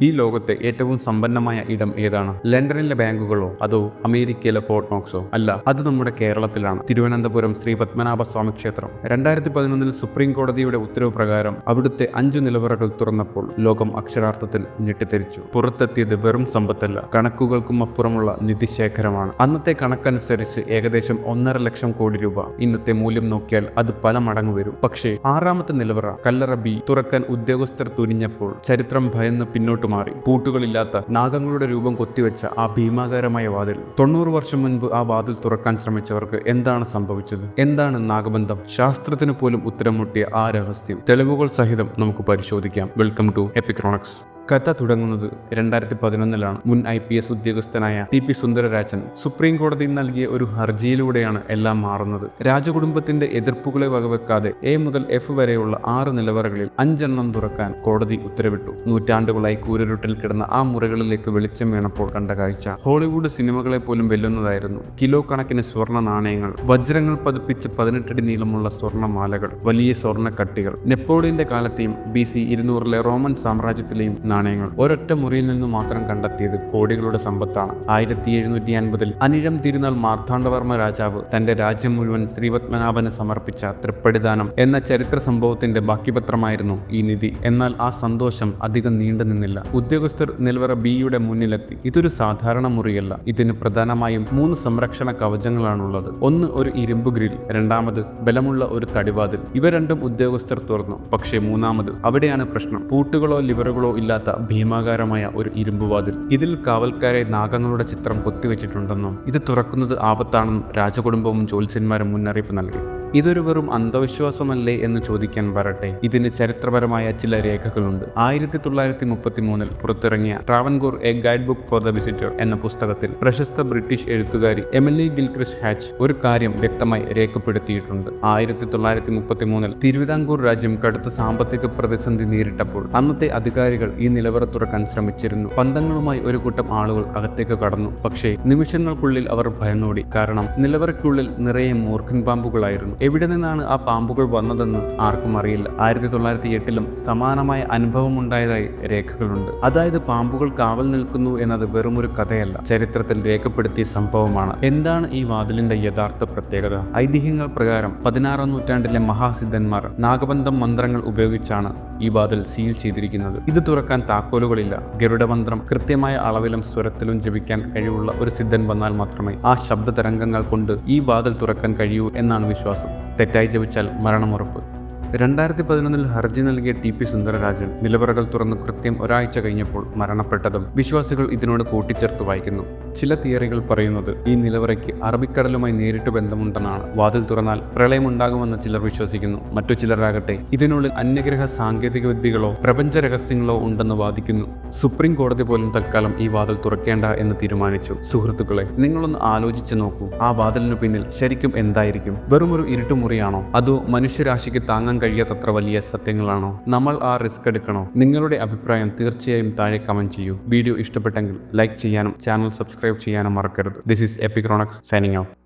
ഈ ലോകത്തെ ഏറ്റവും സമ്പന്നമായ ഇടം ഏതാണ്? ലണ്ടനിലെ ബാങ്കുകളോ അതോ അമേരിക്കയിലെ ഫോർട്ട് നോക്സോ? അല്ല അത് നമ്മുടെ കേരളത്തിലാണ്. തിരുവനന്തപുരം ശ്രീ പത്മനാഭ സ്വാമി ക്ഷേത്രം. രണ്ടായിരത്തി പതിനൊന്നിൽ സുപ്രീം കോടതിയുടെ ഉത്തരവ് പ്രകാരം അവിടുത്തെ അഞ്ച് നിലവറകൾ തുറന്നപ്പോൾ ലോകം അക്ഷരാർത്ഥത്തിൽ ഞെട്ടിത്തെരിച്ചു പുറത്തെത്തിയത് വെറും സമ്പത്തല്ല കണക്കുകൾക്കും അപ്പുറമുള്ള നിധിശേഖരമാണ്. അന്നത്തെ കണക്കനുസരിച്ച് ഏകദേശം ഒന്നര ലക്ഷം കോടി രൂപ. ഇന്നത്തെ മൂല്യം നോക്കിയാൽ അത് പല മടങ്ങ് വരും. പക്ഷേ ആറാമത്തെ നിലവറ കല്ലറ ബി തുറക്കാൻ ഉദ്യോഗസ്ഥർ തുനിഞ്ഞപ്പോൾ ചരിത്രം ഭയന്ന് പിന്നോട്ട് മാറി. പൂട്ടുകളില്ലാത്ത നാഗങ്ങളുടെ രൂപം കൊത്തിവെച്ച ആ ഭീമാകാരമായ വാതിൽ. തൊണ്ണൂറ് വർഷം മുൻപ് ആ വാതിൽ തുറക്കാൻ ശ്രമിച്ചവർക്ക് എന്താണ് സംഭവിച്ചത്? എന്താണ് നാഗബന്ധം? ശാസ്ത്രത്തിന് പോലും ഉത്തരം മുട്ടിയ ആ രഹസ്യം. തെളിവുകൾ സഹിതം നമുക്ക് പരിശോധിക്കാം. Welcome to Epichronex. കഥ തുടങ്ങുന്നത് രണ്ടായിരത്തി പതിനൊന്നിലാണ് മുൻ ഐ പി എസ് ഉദ്യോഗസ്ഥനായ ടി പി സുന്ദരരാജൻ സുപ്രീം കോടതിയിൽ നൽകിയ ഒരു ഹർജിയിലൂടെയാണ് എല്ലാം മാറുന്നത്. രാജകുടുംബത്തിന്റെ എതിർപ്പുകളെ വകവെക്കാതെ എ മുതൽ എഫ് വരെയുള്ള ആറ് നിലവറകളിൽ അഞ്ചെണ്ണം തുറക്കാൻ കോടതി ഉത്തരവിട്ടു. നൂറ്റാണ്ടുകളായി കൂരരുട്ടിൽ കിടന്ന ആ മുറികളിലേക്ക് വെളിച്ചം വീണപ്പോൾ കണ്ട കാഴ്ച ഹോളിവുഡ് സിനിമകളെ പോലും വെല്ലുന്നതായിരുന്നു. കിലോ കണക്കിന് സ്വർണ നാണയങ്ങൾ വജ്രങ്ങൾ പതിപ്പിച്ച് പതിനെട്ടടി നീളമുള്ള സ്വർണമാലകൾ വലിയ സ്വർണക്കട്ടികൾ നെപ്പോളിയന്റെ കാലത്തെയും ബി സി ഇരുന്നൂറിലെ റോമൻ സാമ്രാജ്യത്തിലെയും നാണയങ്ങൾ. ഒരൊറ്റ മുറിയിൽ നിന്നും മാത്രം കണ്ടെത്തിയത് കോടികളുടെ സമ്പത്താണ്. ആയിരത്തി എഴുന്നൂറ്റി അൻപതിൽ അനിഴം തിരുനാൾ മാർത്താണ്ഡവർമ്മ രാജാവ് തന്റെ രാജ്യം മുഴുവൻ ശ്രീപത്മനാഭന് സമർപ്പിച്ച തൃപ്പടിദാനം എന്ന ചരിത്ര സംഭവത്തിന്റെ ബാക്കിപത്രമായിരുന്നു ഈ നിധി. എന്നാൽ ആ സന്തോഷം അധികം നീണ്ടു നിന്നില്ല. ഉദ്യോഗസ്ഥർ നിലവറ ബിയുടെ മുന്നിലെത്തി. ഇതൊരു സാധാരണ മുറിയല്ല. ഇതിന് പ്രധാനമായും മൂന്ന് സംരക്ഷണ കവചങ്ങളാണുള്ളത്. ഒന്ന് ഒരു ഇരുമ്പ് ഗ്രിൽ രണ്ടാമത് ബലമുള്ള ഒരു തടിവാതിൽ. ഇവ രണ്ടും ഉദ്യോഗസ്ഥർ തുറന്നു. പക്ഷേ മൂന്നാമത് അവിടെയാണ് പ്രശ്നം. പൂട്ടുകളോ ലിവറുകളോ ഇല്ലാത്ത ഭീമാകാരമായ ഒരു ഇരുമ്പുവാതിൽ. ഇതിൽ കാവൽക്കാരെ നാഗങ്ങളുടെ ചിത്രം കൊത്തിവെച്ചിട്ടുണ്ടെന്നും ഇത് തുറക്കുന്നത് ആപത്താണെന്നും രാജകുടുംബവും ജ്യോത്സ്യന്മാരും മുന്നറിയിപ്പ് നൽകി. ഇതൊരു വെറും അന്ധവിശ്വാസമല്ലേ എന്ന് ചോദിക്കാൻ വരട്ടെ. ഇതിന് ചരിത്രപരമായ ചില രേഖകളുണ്ട്. ആയിരത്തി തൊള്ളായിരത്തി മുപ്പത്തി മൂന്നിൽ പുറത്തിറങ്ങിയ Travancore A guide book for the visitor എന്ന പുസ്തകത്തിൽ പ്രശസ്ത ബ്രിട്ടീഷ് എഴുത്തുകാരി എമിലി ഗിൽക്രിസ് ഹാച്ച് ഒരു കാര്യം വ്യക്തമായി രേഖപ്പെടുത്തിയിട്ടുണ്ട്. ആയിരത്തി തൊള്ളായിരത്തി മുപ്പത്തി മൂന്നിൽ തിരുവിതാംകൂർ രാജ്യം കടുത്ത സാമ്പത്തിക പ്രതിസന്ധി നേരിട്ടപ്പോൾ അന്നത്തെ അധികാരികൾ ഈ നിലവറ തുറക്കാൻ ശ്രമിച്ചിരുന്നു. പന്തങ്ങളുമായി ഒരു കൂട്ടം ആളുകൾ അകത്തേക്ക് കടന്നു. പക്ഷേ നിമിഷങ്ങൾക്കുള്ളിൽ അവർ ഭയന്നോടി. കാരണം നിലവറയ്ക്കുള്ളിൽ നിറയെ മൂർഖൻ പാമ്പുകളായിരുന്നു. എവിടെ നിന്നാണ് ആ പാമ്പുകൾ വന്നതെന്ന് ആർക്കും അറിയില്ല. ആയിരത്തി തൊള്ളായിരത്തി എട്ടിലും സമാനമായ അനുഭവം ഉണ്ടായതായി രേഖകളുണ്ട്. അതായത് പാമ്പുകൾ കാവൽ നിൽക്കുന്നു എന്നത് വെറുമൊരു കഥയല്ല. ചരിത്രത്തിൽ രേഖപ്പെടുത്തിയ സംഭവമാണ്. എന്താണ് ഈ വാതിലിന്റെ യഥാർത്ഥ പ്രത്യേകത? ഐതിഹ്യങ്ങൾ പ്രകാരം പതിനാറാം നൂറ്റാണ്ടിലെ മഹാസിദ്ധന്മാർ നാഗബന്ധം മന്ത്രങ്ങൾ ഉപയോഗിച്ചാണ് ഈ വാതിൽ സീൽ ചെയ്തിരിക്കുന്നത്. ഇത് തുറക്കാൻ താക്കോലുകളില്ല. ഗരുഡമന്ത്രം കൃത്യമായ അളവിലും സ്വരത്തിലും ജപിക്കാൻ കഴിവുള്ള ഒരു സിദ്ധൻ വന്നാൽ മാത്രമേ ആ ശബ്ദ തരംഗങ്ങൾ കൊണ്ട് ഈ വാതിൽ തുറക്കാൻ കഴിയൂ എന്നാണ് വിശ്വാസം. തെറ്റായി ജപിച്ചാൽ മരണമുറപ്പ്. രണ്ടായിരത്തി പതിനൊന്നിൽ ഹർജി നൽകിയ ടി പി സുന്ദരരാജൻ നിലവറകൾ തുറന്ന് കൃത്യം ഒരാഴ്ച കഴിഞ്ഞപ്പോൾ മരണപ്പെട്ടതും വിശ്വാസികൾ ഇതിനോട് കൂട്ടിച്ചേർത്ത് വായിക്കുന്നു. ചില തിയറികൾ പറയുന്നത് ഈ നിലവറയ്ക്ക് അറബിക്കടലുമായി നേരിട്ട് ബന്ധമുണ്ടെന്നാണ്. വാതിൽ തുറന്നാൽ പ്രളയമുണ്ടാകുമെന്ന് ചിലർ വിശ്വസിക്കുന്നു. മറ്റു ചിലരാകട്ടെ ഇതിനുള്ളിൽ അന്യഗ്രഹ സാങ്കേതിക വിദ്യകളോ പ്രപഞ്ച രഹസ്യങ്ങളോ ഉണ്ടെന്ന് വാദിക്കുന്നു. സുപ്രീം കോടതി പോലും തൽക്കാലം ഈ വാതിൽ തുറക്കേണ്ട എന്ന് തീരുമാനിച്ചു. സുഹൃത്തുക്കളെ നിങ്ങളൊന്ന് ആലോചിച്ച് നോക്കൂ. ആ വാതിലിനു പിന്നിൽ ശരിക്കും എന്തായിരിക്കും? വെറുമൊരു ഇരുട്ടുമുറിയാണോ? അതോ മനുഷ്യരാശിക്ക് താങ്ങാൻ കഴിയാത്തത്ര വലിയ സത്യങ്ങളാണോ? നമ്മൾ ആ റിസ്ക് എടുക്കണോ? നിങ്ങളുടെ അഭിപ്രായം തീർച്ചയായും താഴെ കമന്റ് ചെയ്യൂ. വീഡിയോ ഇഷ്ടപ്പെട്ടെങ്കിൽ ലൈക്ക് ചെയ്യാനും ചാനൽ സബ്സ്ക്രൈബ് ചെയ്യാനും മറക്കരുത്. This is Epichronex signing off